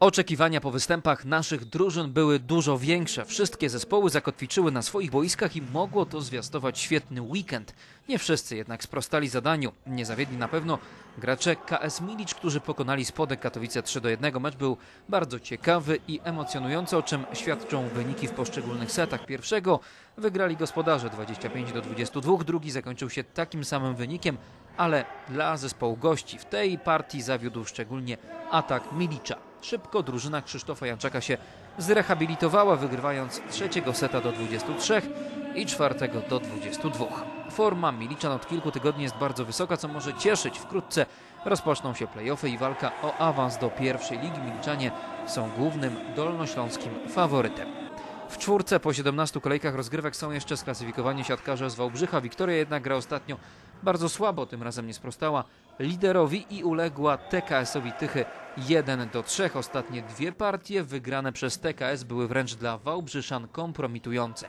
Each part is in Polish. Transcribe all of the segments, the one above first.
Oczekiwania po występach naszych drużyn były dużo większe. Wszystkie zespoły zakotwiczyły na swoich boiskach i mogło to zwiastować świetny weekend. Nie wszyscy jednak sprostali zadaniu. Nie zawiedli na pewno gracze KS Milicz, którzy pokonali Spodek Katowice 3 do 1. Mecz był bardzo ciekawy i emocjonujący, o czym świadczą wyniki w poszczególnych setach. Pierwszego wygrali gospodarze 25 do 22, drugi zakończył się takim samym wynikiem, ale dla zespołu gości w tej partii zawiódł szczególnie atak Milicza. Szybko drużyna Krzysztofa Janczaka się zrehabilitowała, wygrywając trzeciego seta do 23 i czwartego do 22. Forma Miliczan od kilku tygodni jest bardzo wysoka, co może cieszyć. Wkrótce rozpoczną się playoffy i walka o awans do pierwszej ligi. Miliczanie są głównym dolnośląskim faworytem. W czwórce po 17 kolejkach rozgrywek są jeszcze sklasyfikowani siatkarze z Wałbrzycha. Wiktoria jednak gra ostatnio bardzo słabo, tym razem nie sprostała liderowi i uległa TKS-owi Tychy 1 do 3. Ostatnie dwie partie wygrane przez TKS były wręcz dla Wałbrzyszan kompromitujące.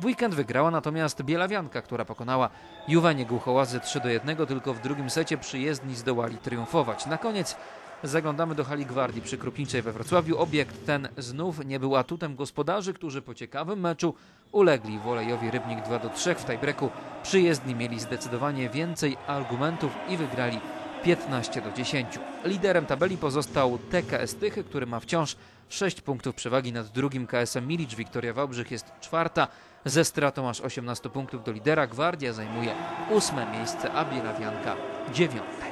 W weekend wygrała natomiast Bielawianka, która pokonała Juwenię Głuchołazy 3 do 1, tylko w drugim secie przyjezdni zdołali triumfować. Na koniec zaglądamy do hali Gwardii przy Krupniczej we Wrocławiu. Obiekt ten znów nie był atutem gospodarzy, którzy po ciekawym meczu ulegli Wolejowi Rybnik 2 do 3. W tiebreaku przyjezdni mieli zdecydowanie więcej argumentów i wygrali 15 do 10. Liderem tabeli pozostał TKS Tychy, który ma wciąż 6 punktów przewagi nad drugim KS-em Milicz. Wiktoria Wałbrzych jest czwarta ze stratą aż 18 punktów do lidera. Gwardia zajmuje ósme miejsce, a Bielawianka dziewiąte.